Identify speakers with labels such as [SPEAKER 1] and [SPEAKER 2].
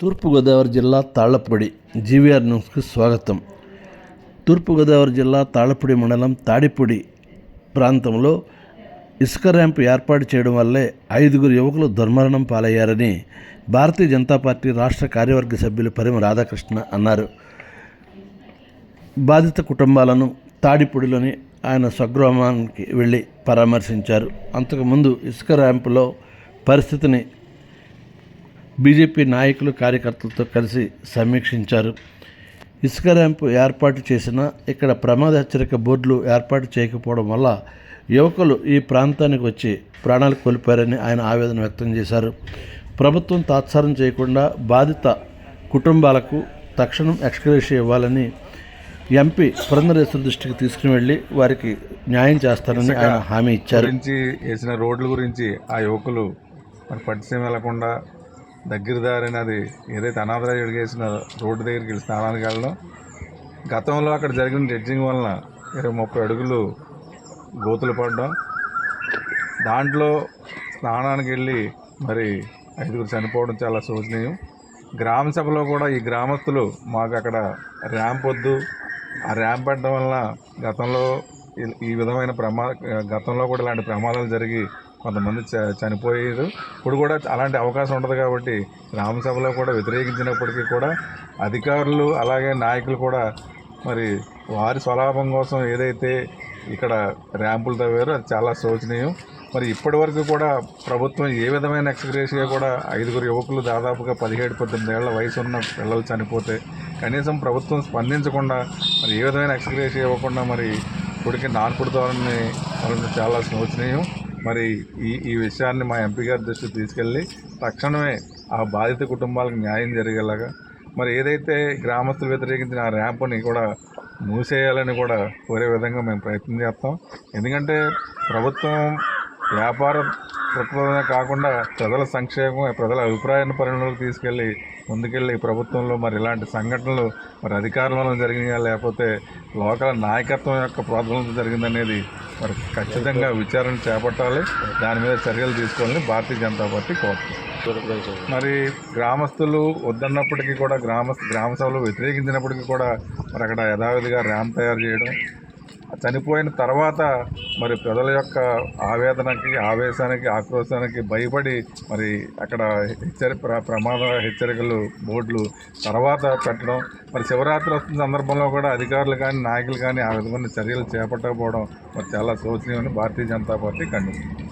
[SPEAKER 1] తూర్పుగోదావరి జిల్లా తాళ్ళపూడి. జీవీఆర్ న్యూస్కు స్వాగతం. తూర్పుగోదావరి జిల్లా తాళ్ళపూడి మండలం తాడిపూడి ప్రాంతంలో ఇసుక ర్యాంప్ ఏర్పాటు చేయడం వల్లే ఐదుగురు యువకులు దుర్మరణం పాలయ్యారని భారతీయ జనతా పార్టీ రాష్ట్ర కార్యవర్గ సభ్యులు పరిమ రాధాకృష్ణ అన్నారు. బాధిత కుటుంబాలను తాడిపూడిలోని ఆయన స్వగ్రామానికి వెళ్ళి పరామర్శించారు. అంతకుముందు ఇసుక ర్యాంపులో పరిస్థితిని బీజేపీ నాయకులు కార్యకర్తలతో కలిసి సమీక్షించారు. ఇసుక ర్యాంపు ఏర్పాటు చేసిన ఇక్కడ ప్రమాద హెచ్చరిక బోర్డులు ఏర్పాటు చేయకపోవడం వల్ల యువకులు ఈ ప్రాంతానికి వచ్చి ప్రాణాలు కోల్పోయారని ఆయన ఆవేదన వ్యక్తం చేశారు. ప్రభుత్వం తాత్సారం చేయకుండా బాధిత కుటుంబాలకు తక్షణం ఎక్స్గ్రేషియా ఇవ్వాలని ఎంపీ పురంధరేశ్వర దృష్టికి తీసుకుని వెళ్ళి వారికి న్యాయం చేస్తారని ఆయన హామీ ఇచ్చారు.
[SPEAKER 2] వేసిన రోడ్ల గురించి ఆ యువకులు మరి పట్టిసీమ వెళ్ళకుండా దగ్గర దారిని అది ఏదైతే అనాథరాజు అడిగేసిన రోడ్డు దగ్గరికి వెళ్ళి స్నానానికి వెళ్ళడం. గతంలో అక్కడ జరిగిన జడ్జింగ్ వలన ఇరవై ముప్పై అడుగులు గోతులు పడడం. దాంట్లో స్నానానికి వెళ్ళి మరి ఐదుగురు చనిపోవడం చాలా శోచనీయం. గ్రామ సభలో కూడా ఈ గ్రామస్తులు మాకు అక్కడ ర్యాంప్ వద్దు. ఆ ర్యాంప్ పెట్టడం వలన గతంలో ఈ- ఈ విధమైన ప్రమా గతంలో కూడా ఇలాంటి ప్రమాదాలు జరిగి కొంతమంది చ- చనిపోయారు ఇప్పుడు కూడా అలాంటి అవకాశం ఉండదు కాబట్టి రామసభలో కూడా వ్యతిరేకించినప్పటికీ కూడా అధికారులు అలాగే నాయకులు కూడా మరి వారి స్వలాభం కోసం ఏదైతే ఇక్కడ ర్యాంపులు తవ్వారో అది చాలా శోచనీయం. మరి ఇప్పటి వరకు కూడా ప్రభుత్వం ఏ విధమైన ఎక్స్గ్రేషియా కూడా ఐదుగురు యువకులు దాదాపుగా పదిహేడు పద్దెనిమిది ఏళ్ళ వయసు ఉన్న పిల్లలు చనిపోతే కనీసం ప్రభుత్వం స్పందించకుండా మరి ఏ విధమైన ఎక్స్గ్రేషియా ఇవ్వకుండా మరి ఇప్పటికే నాన్పుడు వాళ్ళని చాలా శోచనీయం. మరి ఈ ఈ విషయాన్ని మా ఎంపీ గారి దృష్టికి తీసుకెళ్ళి తక్షణమే ఆ బాధిత కుటుంబాలకు న్యాయం జరిగేలాగా మరి ఏదైతే గ్రామస్తులు వ్యతిరేకించిన ఆ ర్యాంపుని కూడా మూసేయాలని కూడా కోరే విధంగా మేము ప్రయత్నం చేస్తాం. ఎందుకంటే ప్రభుత్వం వ్యాపార దృక్పథమే కాకుండా ప్రజల సంక్షేమం ప్రజల అభిప్రాయాన్ని పరిగణలోకి తీసుకెళ్ళి ముందుకెళ్ళి ప్రభుత్వంలో మరి ఇలాంటి సంఘటనలు మరి అధికారుల వలన జరిగినాయా లేకపోతే లోకల్ నాయకత్వం యొక్క ప్రోద్బలంతో జరిగిందనేది మరి ఖచ్చితంగా విచారణ చేపట్టాలి. దాని మీద చర్యలు తీసుకోవాలని భారతీయ జనతా పార్టీ కోరుతుంది. మరి గ్రామస్తులు వద్దన్నప్పటికీ కూడా గ్రామ గ్రామ సభలు వ్యతిరేకించినప్పటికీ కూడా మరి అక్కడ యథావిధిగా ర్యాంప్ తయారు చేయడం చనిపోయిన తర్వాత మరి ప్రజల యొక్క ఆవేదనకి ఆవేశానికి ఆక్రోశానికి భయపడి మరి అక్కడ హెచ్చరి ప్ర- ప్రమాద హెచ్చరికలు బోర్డులు తర్వాత పెట్టడం. మరి శివరాత్రి వస్తున్న సందర్భంలో కూడా అధికారులు కానీ నాయకులు కానీ ఆ విధమైన చర్యలు చేపట్టకపోవడం మరి చాలా శోచనీయమని భారతీయ జనతా పార్టీ ఖండిస్తుంది.